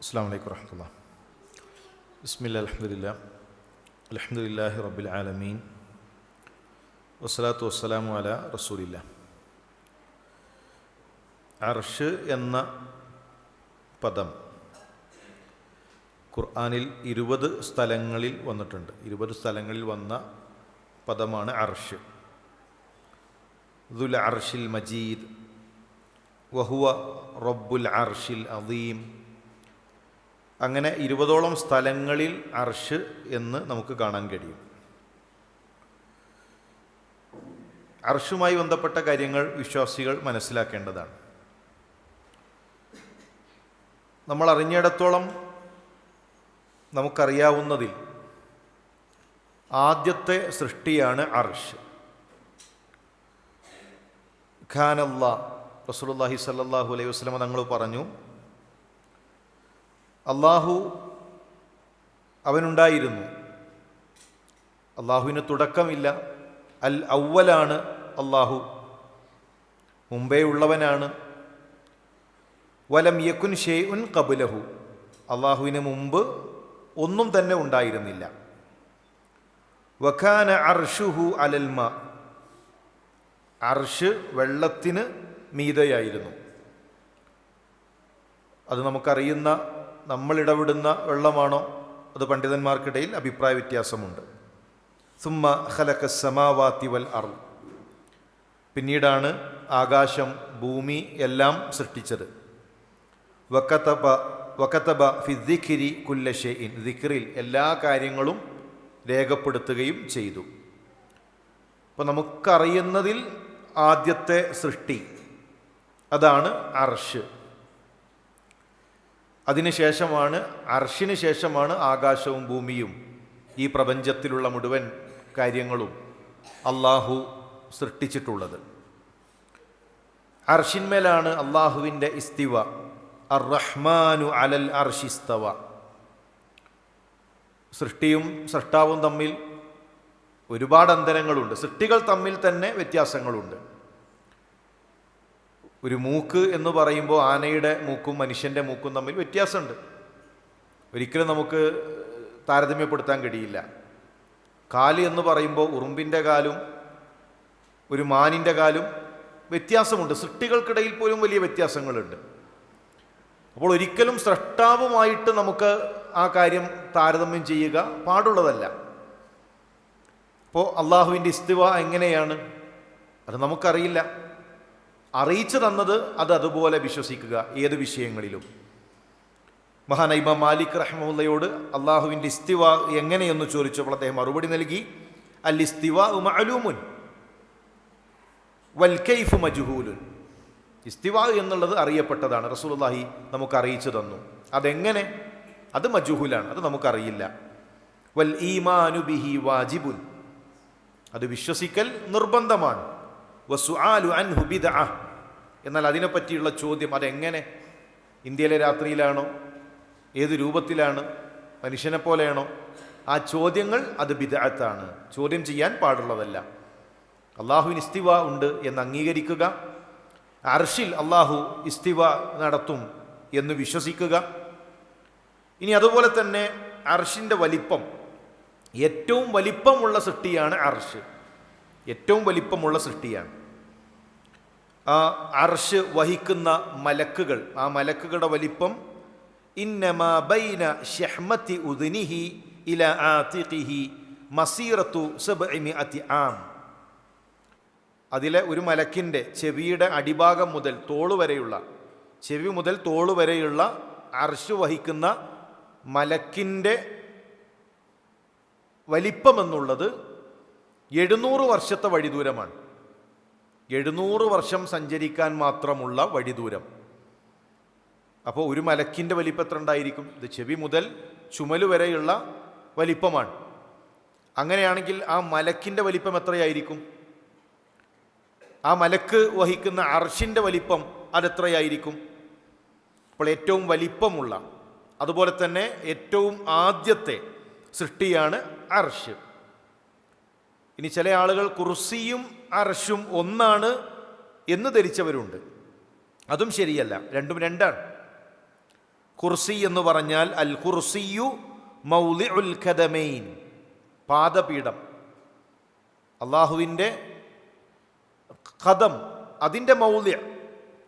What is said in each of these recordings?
അസ്സാം വലൈക്കും വർഹമുല്ല ബിസ്മില്ല അലഹദില്ല അലഹദില്ലാഹി റബ്ബിൽ ആലമീൻ. വസ്സലാത്തു വസ്സലാമു അല റസൂലില്ല അർഷ് എന്ന പദം ഖുർആാനിൽ ഇരുപത് സ്ഥലങ്ങളിൽ വന്നിട്ടുണ്ട്. ഇരുപത് സ്ഥലങ്ങളിൽ വന്ന പദമാണ് അർഷ്. ദുൽ അർഷിൽ മജീദ് വഹുവ റബ്ബുൽ അർഷിൽ അദീം അങ്ങനെ ഇരുപതോളം സ്ഥലങ്ങളിൽ അർഷ് എന്ന് നമുക്ക് കാണാൻ കഴിയും. അർഷുമായി ബന്ധപ്പെട്ട കാര്യങ്ങൾ വിശ്വാസികൾ മനസ്സിലാക്കേണ്ടതാണ്. നമ്മൾ അറിഞ്ഞിടത്തോളം നമുക്കറിയാവുന്നതിൽ ആദ്യത്തെ സൃഷ്ടിയാണ് അർഷ്. ഖാനല്ല റസൂലുള്ളാഹി സല്ലാഹു അലൈഹി വസ്ലമ തങ്ങൾ പറഞ്ഞു അള്ളാഹു അവനുണ്ടായിരുന്നു. അള്ളാഹുവിന് തുടക്കമില്ല. അൽ ഔവലാണ് അള്ളാഹു. മുമ്പേ ഉള്ളവനാണ്. വലം യക്കുൻ ഷെയ്ഉൻ കബുലഹു അള്ളാഹുവിന് മുമ്പ് ഒന്നും തന്നെ ഉണ്ടായിരുന്നില്ല. വഖാന അർഷുഹു അലൽമ അർഷ് വെള്ളത്തിന് മീതയായിരുന്നു. അത് നമുക്കറിയുന്ന നമ്മൾ ഇടപെടുന്ന വെള്ളമാണോ? അത് പണ്ഡിതന്മാർക്കിടയിൽ അഭിപ്രായ വ്യത്യാസമുണ്ട്. സുമ്മ ഹലക്ക സമാവാത്തി വൽ അർ പിന്നീടാണ് ആകാശം ഭൂമി എല്ലാം സൃഷ്ടിച്ചത്. വക്കത്തബ വക്കത്തബ കുല്ലഷെ കുല്ലഷെയിൻ ദിഖറിൽ എല്ലാ കാര്യങ്ങളും രേഖപ്പെടുത്തുകയും ചെയ്തു. അപ്പോൾ നമുക്കറിയുന്നതിൽ ആദ്യത്തെ സൃഷ്ടി അതാണ് അർഷ്. അതിനുശേഷമാണ് അർഷിന് ശേഷമാണ് ആകാശവും ഭൂമിയും ഈ പ്രപഞ്ചത്തിലുള്ള മുഴുവൻ കാര്യങ്ങളും അള്ളാഹു സൃഷ്ടിച്ചിട്ടുള്ളത്. അർഷിന്മേലാണ് അള്ളാഹുവിന്റെ ഇസ്തിവ. അർ റഹ്മാനു അലൽ അർഷിസ്തവ സൃഷ്ടിയും സൃഷ്ടാവും തമ്മിൽ ഒരുപാട് അന്തരങ്ങളുണ്ട്. സൃഷ്ടികൾ തമ്മിൽ തന്നെ വ്യത്യാസങ്ങളുണ്ട്. ഒരു മൂക്ക് എന്ന് പറയുമ്പോൾ ആനയുടെ മൂക്കും മനുഷ്യന്റെ മൂക്കും തമ്മിൽ വ്യത്യാസമുണ്ട്. ഒരിക്കലും നമുക്ക് താരതമ്യപ്പെടുത്താൻ കഴിയില്ല. കാൽ എന്ന് പറയുമ്പോൾ ഉറുമ്പിന്റെ കാലും ഒരു മാനിന്റെ കാലും വ്യത്യാസമുണ്ട്. സൃഷ്ടികൾക്കിടയിൽ പോലും വലിയ വ്യത്യാസങ്ങളുണ്ട്. അപ്പോൾ ഒരിക്കലും സ്രഷ്ടാവുമായിട്ട് നമുക്ക് ആ കാര്യം താരതമ്യം ചെയ്യുക പാടുള്ളതല്ല. അപ്പോൾ അള്ളാഹുവിന്റെ ഇസ്തിവ എങ്ങനെയാണ്? അത് നമുക്കറിയില്ല. അറിയിച്ചു തന്നത് അത് അതുപോലെ വിശ്വസിക്കുക ഏത് വിഷയങ്ങളിലും. മഹാനൈബ മാലിക് റഹ്മുള്ളയോട് അള്ളാഹുവിന്റെ ഇസ്തിവ എങ്ങനെയെന്ന് ചോദിച്ചപ്പോൾ അദ്ദേഹം മറുപടി നൽകി അൽ ഇസ്തിവ മഅലൂമുൻ വൽ കൈഫ് മജുഹൂലുൻ. ഇസ്തിവ എന്നുള്ളത് അറിയപ്പെട്ടതാണ് റസൂലുള്ളാഹി നമുക്ക് അറിയിച്ചു തന്നു. അതെങ്ങനെ? അത് മജുഹുലാണ് അത് നമുക്കറിയില്ല. വൽ ഈമാനു ബിഹി വാജിബുൻ. അത് വിശ്വസിക്കൽ നിർബന്ധമാണ്. വസുആലു അൻഹു ബിദ്അ. എന്നാൽ അതിനെപ്പറ്റിയുള്ള ചോദ്യം അതെങ്ങനെ? ഇന്ത്യയിലെ രാത്രിയിലാണോ? ഏത് രൂപത്തിലാണ്? മനുഷ്യനെ പോലെയാണോ? ആ ചോദ്യങ്ങൾ അത് ബിദഅത്താണ്. ചോദ്യം ചെയ്യാൻ പാടുള്ളതല്ല. അള്ളാഹുവിന് ഇസ്തിവ ഉണ്ട് എന്ന് അംഗീകരിക്കുക. അർഷിൽ അള്ളാഹു ഇസ്തിവ നടത്തും എന്ന് വിശ്വസിക്കുക. ഇനി അതുപോലെ തന്നെ അർഷിന്റെ വലിപ്പം. ഏറ്റവും വലിപ്പമുള്ള സൃഷ്ടിയാണ് അർഷ്. ഏറ്റവും വലിപ്പമുള്ള സൃഷ്ടിയാണ്. അർഷ് വഹിക്കുന്ന മലക്കുകൾ ആ മലക്കുകളുടെ വലിപ്പം ഇന്നമാ ബൈന ഉദിനിഹി ഇല ആതിഖിഹി മസീറത്തു സബ്ഇമിഅതി ആം. അതിലെ ഒരു മലക്കിന്റെ ചെവിയുടെ അടിഭാഗം മുതൽ തോൾ വരെയുള്ള ചെവി മുതൽ തോൾ വരെയുള്ള അർഷ് വഹിക്കുന്ന മലക്കിന്റെ വലിപ്പമെന്നുള്ളത് എഴുന്നൂറ് വർഷത്തെ വഴിദൂരമാണ്. എഴുന്നൂറ് വർഷം സഞ്ചരിക്കാൻ മാത്രമുള്ള വഴിദൂരം. അപ്പോൾ ഒരു മലക്കിന്റെ വലിപ്പം എത്ര ഉണ്ടായിരിക്കും? ഇത് ചെവി മുതൽ ചുമൽ വരെയുള്ള വലിപ്പമാണ്. അങ്ങനെയാണെങ്കിൽ ആ മലക്കിന്റെ വലിപ്പം എത്രയായിരിക്കും? ആ മലക്ക് വഹിക്കുന്ന അർഷിന്റെ വലിപ്പം അതെത്രയായിരിക്കും അപ്പോൾ ഏറ്റവും വലിപ്പമുള്ള അതുപോലെ തന്നെ ഏറ്റവും ആദ്യത്തെ സൃഷ്ടിയാണ് അർഷ്. ഇനി ചില ആളുകൾ കുർസിയും അർഷും ഒന്നാണ് എന്ന് ധരിച്ചവരുണ്ട്. അതും ശരിയല്ല. രണ്ടും രണ്ടാണ്. കുർസി എന്ന് പറഞ്ഞാൽ അൽ കുർസിയു മൗലി ഉൽ ഖദമൈൻ പാദപീഠം. അള്ളാഹുവിന്റെ ഖദം അതിന്റെ മൗല്യ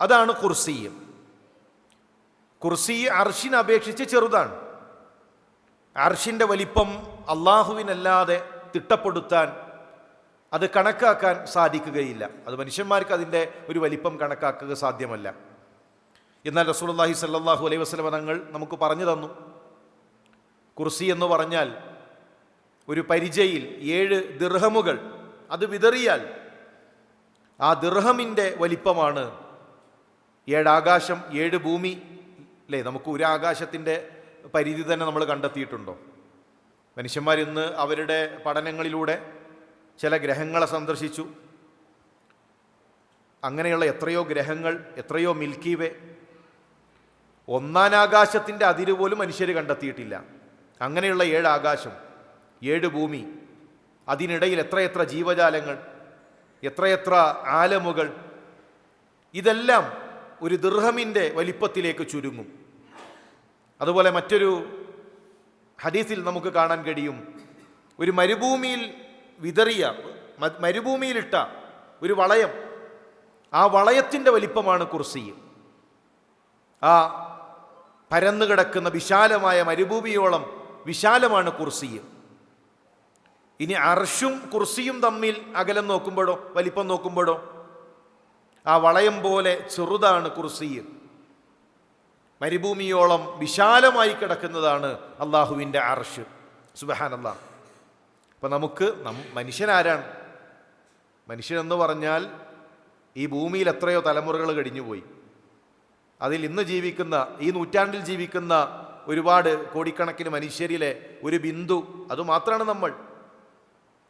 അതാണ് കുർസി കുർസി അർഷിനെ അപേക്ഷിച്ച് ചെറുതാണ്. അർഷിന്റെ വലിപ്പം അള്ളാഹുവിനല്ലാതെ തിട്ടപ്പെടുത്താൻ അത് കണക്കാക്കാൻ സാധിക്കുകയില്ല. അത് മനുഷ്യന്മാർക്ക് അതിന്റെ ഒരു വലിപ്പം കണക്കാക്കുക സാധ്യമല്ല. എന്നാൽ റസൂലുള്ളാഹി സല്ലാഹു അലൈഹി വസ്ലമ തങ്ങൾ നമുക്ക് പറഞ്ഞു തന്നു. കുർസി എന്ന് പറഞ്ഞാൽ ഒരു പരിചയിൽ ഏഴ് ദിർഹമുകൾ. അത് വിതറിയാൽ ആ ദിർഹമിന്റെ വലിപ്പമാണ് ഏഴാകാശം ഏഴ് ഭൂമി അല്ലേ നമുക്ക് ഒരു ആകാശത്തിന്റെ പരിധി തന്നെ നമ്മൾ കണ്ടെത്തിയിട്ടുണ്ടോ? മനുഷ്യന്മാർ ഇന്ന് അവരുടെ പഠനങ്ങളിലൂടെ ചില ഗ്രഹങ്ങളെ സന്ദർശിച്ചു. അങ്ങനെയുള്ള എത്രയോ ഗ്രഹങ്ങൾ എത്രയോ മിൽക്കി വേ. ഒന്നാനാകാശത്തിന്റെ അതിര് പോലും മനുഷ്യർ കണ്ടെത്തിയിട്ടില്ല. അങ്ങനെയുള്ള ഏഴ് ആകാശം ഏഴ് ഭൂമി അതിനിടയിൽ എത്രയെത്ര ജീവജാലങ്ങൾ എത്രയെത്ര ആലമുകൾ ഇതെല്ലാം ഒരു ദൃഹമിന്റെ വലിപ്പത്തിലേക്ക് ചുരുങ്ങും. അതുപോലെ മറ്റൊരു ഹദീസിൽ നമുക്ക് കാണാൻ കഴിയും. ഒരു മരുഭൂമിയിൽ വിതറിയ മരുഭൂമിയിലിട്ട ഒരു വളയം. ആ വളയത്തിന്റെ വലിപ്പമാണ് കുർസി ആ പരന്നു കിടക്കുന്ന വിശാലമായ മരുഭൂമിയോളം വിശാലമാണ് കുർസി ഇനി അർഷും കുർസിയും തമ്മിൽ അകലം നോക്കുമ്പോഴോ വലിപ്പം നോക്കുമ്പോഴോ ആ വളയം പോലെ ചെറുതാണ് കുർസി മരുഭൂമിയോളം വിശാലമായി കിടക്കുന്നതാണ് അള്ളാഹുവിന്റെ അർഷ്. സുബഹാൻ അപ്പം നമുക്ക് നം മനുഷ്യനാരാണ്? മനുഷ്യനെന്ന് പറഞ്ഞാൽ ഈ ഭൂമിയിൽ എത്രയോ തലമുറകൾ കഴിഞ്ഞുപോയി. അതിൽ ഇന്ന് ജീവിക്കുന്ന ഈ നൂറ്റാണ്ടിൽ ജീവിക്കുന്ന ഒരുപാട് കോടിക്കണക്കിന് മനുഷ്യരിലെ ഒരു ബിന്ദു അതുമാത്രമാണ് നമ്മൾ.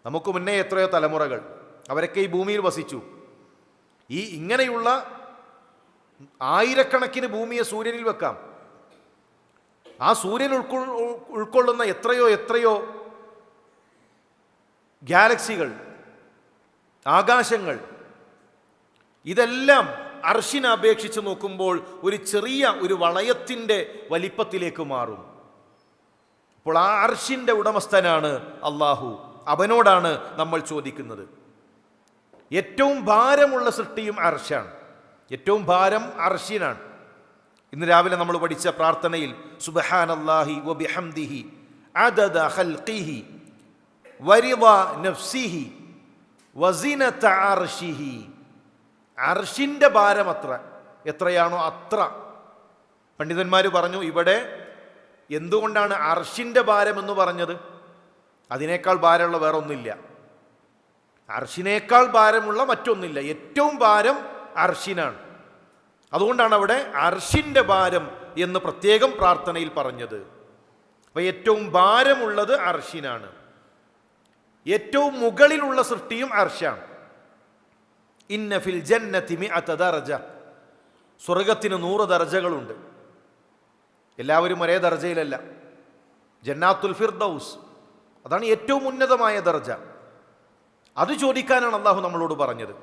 നമുക്ക് മുന്നേ എത്രയോ തലമുറകൾ അവരൊക്കെ ഈ ഭൂമിയിൽ വസിച്ചു. ഈ ഇങ്ങനെയുള്ള ആയിരക്കണക്കിന് ഭൂമിയെ സൂര്യനിൽ വെക്കാം. ആ സൂര്യൻ ഉൾക്കൊ ഉൾക്കൊള്ളുന്ന എത്രയോ എത്രയോ ഗാലക്സികൾ ആകാശങ്ങൾ ഇതെല്ലാം അർഷിനെ അപേക്ഷിച്ച് നോക്കുമ്പോൾ ഒരു ചെറിയ ഒരു വളയത്തിന്റെ വലിപ്പത്തിലേക്ക് മാറും. അപ്പോൾ ആ അർഷിന്റെ ഉടമസ്ഥനാണ് അള്ളാഹു അവനോടാണ് നമ്മൾ ചോദിക്കുന്നത്. ഏറ്റവും ഭാരമുള്ള സൃഷ്ടിയും അർഷാണ് ഏറ്റവും ഭാരം അർഷിനാണ് ഇന്ന് രാവിലെ നമ്മൾ പഠിച്ച പ്രാർത്ഥനയിൽ സുബഹാനല്ലാഹി വബിഹംദിഹി അദദ ഖൽഖിഹി വരിദ നഫ്സിഹി വസീന അർഷിഹി. അർഷിന്റെ ഭാരം അത്ര എത്രയാണോ അത്ര. പണ്ഡിതന്മാർ പറഞ്ഞു ഇവിടെ എന്തുകൊണ്ടാണ് അർഷിന്റെ ഭാരം എന്ന് പറഞ്ഞത്? അതിനേക്കാൾ ഭാരമുള്ള വേറെ ഒന്നില്ല അർഷിനേക്കാൾ ഭാരമുള്ള മറ്റൊന്നില്ല. ഏറ്റവും ഭാരം അർഷിനാണ്. അതുകൊണ്ടാണ് അവിടെ അർഷിന്റെ ഭാരം എന്ന് പ്രത്യേകം പ്രാർത്ഥനയിൽ പറഞ്ഞത്. അപ്പോൾ ഏറ്റവും ഭാരമുള്ളത് അർഷിനാണ്. ഏറ്റവും മുകളിലുള്ള സൃഷ്ടിയും അർഷാണ് ഇന്ന ഫിൽ ജന്നത്തി മിഅത ദർജ സ്വർഗത്തിന് നൂറ് ദർജകളുണ്ട് എല്ലാവരും ഒരേ ദർജയിലല്ല ജന്നാത്തുൽ ഫിർദൌസ്. അതാണ് ഏറ്റവും ഉന്നതമായ ദർജ അത് ചോദിക്കാനാണ് അള്ളാഹു നമ്മളോട് പറഞ്ഞത്.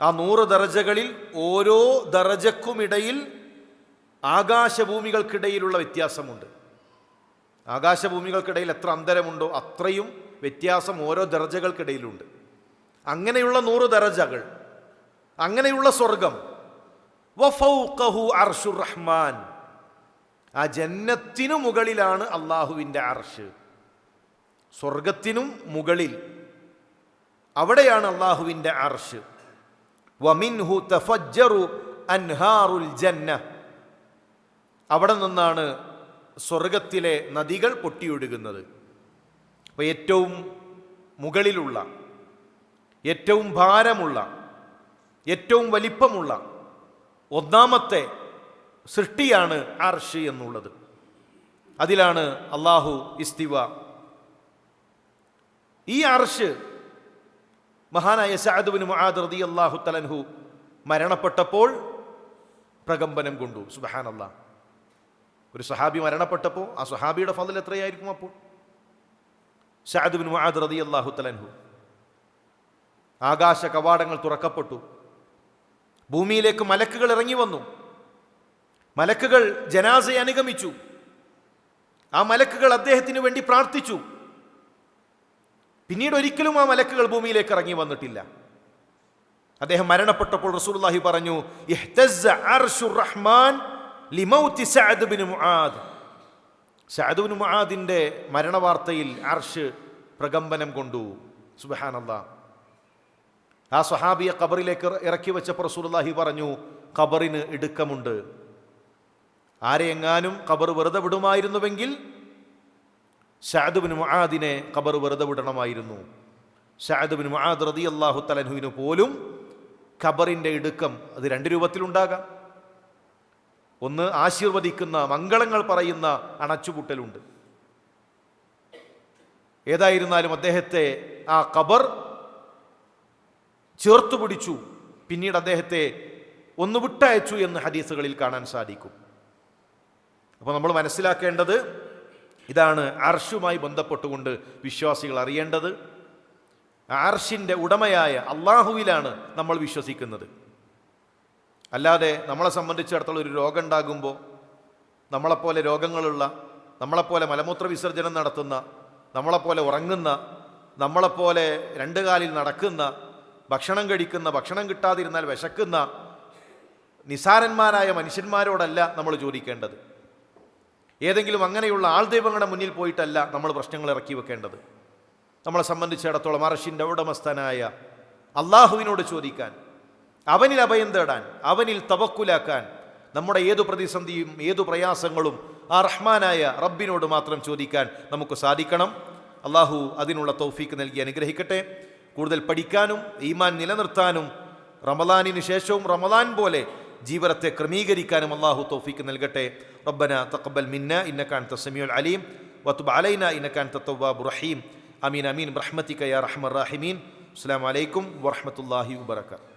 ആ നൂറ് ദർജകളിൽ ഓരോ ദർജക്കുമിടയിൽ ആകാശഭൂമികൾക്കിടയിലുള്ള വ്യത്യാസമുണ്ട്. ആകാശഭൂമികൾക്കിടയിൽ എത്ര അന്തരമുണ്ടോ അത്രയും വ്യത്യാസം ഓരോ ദർജകൾക്കിടയിലുണ്ട്. അങ്ങനെയുള്ള നൂറ് ദർജകൾ അങ്ങനെയുള്ള സ്വർഗം. വഫൗഖഹു റഹ്മാൻ. ആ ജന്നത്തിനു മുകളിലാണ് അള്ളാഹുവിന്റെ അർഷ്. സ്വർഗത്തിനും മുകളിൽ അവിടെയാണ് അള്ളാഹുവിന്റെ അർഷ്. വമിൻഹു തഫജ്ജറു അൻഹാറുൽ ജന്ന. അവിടെ നിന്നാണ് സ്വർഗത്തിലെ നദികൾ പൊട്ടിയൊഴുകുന്നത്. അപ്പോൾ ഏറ്റവും മുകളിലുള്ള ഏറ്റവും ഭാരമുള്ള ഏറ്റവും വലിപ്പമുള്ള ഒന്നാമത്തെ സൃഷ്ടിയാണ് അർഷി എന്നുള്ളത്. അതിലാണ് അള്ളാഹു ഇസ്തിവ. ഈ അർഷ് മഹാനായ സഅദുബിന് മുആദ് റതി അള്ളാഹു തലൻഹു മരണപ്പെട്ടപ്പോൾ പ്രകമ്പനം കൊണ്ടു. അള്ളാഹ് ഒരു സഹാബി മരണപ്പെട്ടപ്പോൾ ആ സഹാബിയുടെ ഫضൽ എത്രയായിരിക്കും അപ്പോൾ? സഅദുബിൻ മുആദ് റതി അള്ളാഹു തലൻഹു ആകാശ കവാടങ്ങൾ തുറക്കപ്പെട്ടു. ഭൂമിയിലേക്ക് മലക്കുകൾ ഇറങ്ങി വന്നു. മലക്കുകൾ ജനാസയെ അനുഗമിച്ചു. ആ മലക്കുകൾ അദ്ദേഹത്തിന് വേണ്ടി പ്രാർത്ഥിച്ചു. പിന്നീട് ഒരിക്കലും ആ മലക്കുകൾ ഭൂമിയിലേക്ക് ഇറങ്ങി വന്നിട്ടില്ല. അദ്ദേഹം മരണപ്പെട്ടപ്പോൾ റസൂലുള്ളാഹി പറഞ്ഞു അർശുർ റഹ്മാൻ ലിമൗതി സഅദ് ബിൻ മുആദ് സഅദ് മഹാദിന്റെ മുആദിന്റെ മരണവാർത്തയിൽ അർഷ് പ്രകമ്പനം കൊണ്ടു. സുബ്ഹാനല്ലാഹ് ആ സ്വഹാബിയെ ഖബറിലേക്ക് ഇറക്കി വെച്ചപ്പോൾ റസൂലുള്ളാഹി പറഞ്ഞു ഖബറിന് ഇടുക്കമുണ്ട്. ആരെയെങ്ങാനും ഖബർ വെറുതെ വിടുമായിരുന്നുവെങ്കിൽ സഅദ് മഹാദിനെ മുആദിനെ ഖബർ വെറുതെ വിടണമായിരുന്നു. സഅദ് മഹാദ് മുആദ് റളിയല്ലാഹു തലൻഹുവിന് പോലും ഖബറിന്റെ ഇടുക്കം അത് രണ്ട് രൂപത്തിലുണ്ടാകാം. ഒന്ന് ആശീർവദിക്കുന്ന മംഗളങ്ങൾ പറയുന്ന അണച്ചുപൂട്ടലുണ്ട്. ഏതായിരുന്നാലും അദ്ദേഹത്തെ ആ ഖബർ ചേർത്തു പിടിച്ചു. പിന്നീട് അദ്ദേഹത്തെ ഒന്ന് വിട്ടയച്ചു എന്ന് ഹദീസുകളിൽ കാണാൻ സാധിക്കും. അപ്പോൾ നമ്മൾ മനസ്സിലാക്കേണ്ടത് ഇതാണ് അർഷുമായി ബന്ധപ്പെട്ടുകൊണ്ട് വിശ്വാസികൾ അറിയേണ്ടത്. ആർഷിന്റെ ഉടമയായ അള്ളാഹുവിലാണ് നമ്മൾ വിശ്വസിക്കുന്നത്. അല്ലാതെ നമ്മളെ സംബന്ധിച്ചിടത്തോളം ഒരു രോഗം ഉണ്ടാകുമ്പോൾ നമ്മളെപ്പോലെ രോഗങ്ങളുള്ള നമ്മളെപ്പോലെ മലമൂത്ര വിസർജനം നടത്തുന്ന നമ്മളെപ്പോലെ ഉറങ്ങുന്ന നമ്മളെപ്പോലെ രണ്ട് കാലിൽ നടക്കുന്ന ഭക്ഷണം കഴിക്കുന്ന ഭക്ഷണം കിട്ടാതിരുന്നാൽ വിശക്കുന്ന നിസാരന്മാരായ മനുഷ്യന്മാരോടല്ല നമ്മൾ ചോദിക്കേണ്ടത്. ഏതെങ്കിലും അങ്ങനെയുള്ള ആൾ ദൈവങ്ങളുടെ മുന്നിൽ പോയിട്ടല്ല നമ്മൾ പ്രശ്നങ്ങൾ ഇറക്കി വെക്കേണ്ടത്. നമ്മളെ സംബന്ധിച്ചിടത്തോളം അറഷിന്റെ ഉടമസ്ഥനായ അള്ളാഹുവിനോട് ചോദിക്കാൻ അവനിൽ അഭയം തേടാൻ അവനിൽ തവക്കുലാക്കാൻ നമ്മുടെ ഏതു പ്രതിസന്ധിയും ഏതു പ്രയാസങ്ങളും ആ റഹ്മാനായ റബ്ബിനോട് മാത്രം ചോദിക്കാൻ നമുക്ക് സാധിക്കണം. അള്ളാഹു അതിനുള്ള തൗഫീക്ക് നൽകി അനുഗ്രഹിക്കട്ടെ. കൂടുതൽ പഠിക്കാനും ഈമാൻ നിലനിർത്താനും റമദാനിന് ശേഷവും റമദാൻ പോലെ ജീവിതത്തെ ക്രമീകരിക്കാനും അള്ളാഹു തൗഫീക്ക് നൽകട്ടെ. റബ്ബന തക്കബൽ മിന്ന ഇന്നക്കാൻ തസമിയുൽ അലീം. വത്തുബ് അലൈന ഇന്നക്കാൻ തത്തവാബ് റഹീം. അമീൻ അമീൻ. റഹ്മത്തിക യാ റഹ്മർ റാഹിമീൻ. അസ്സാം വലൈക്കും വറഹമത്തല്ലാഹി വബർക്കാത്തു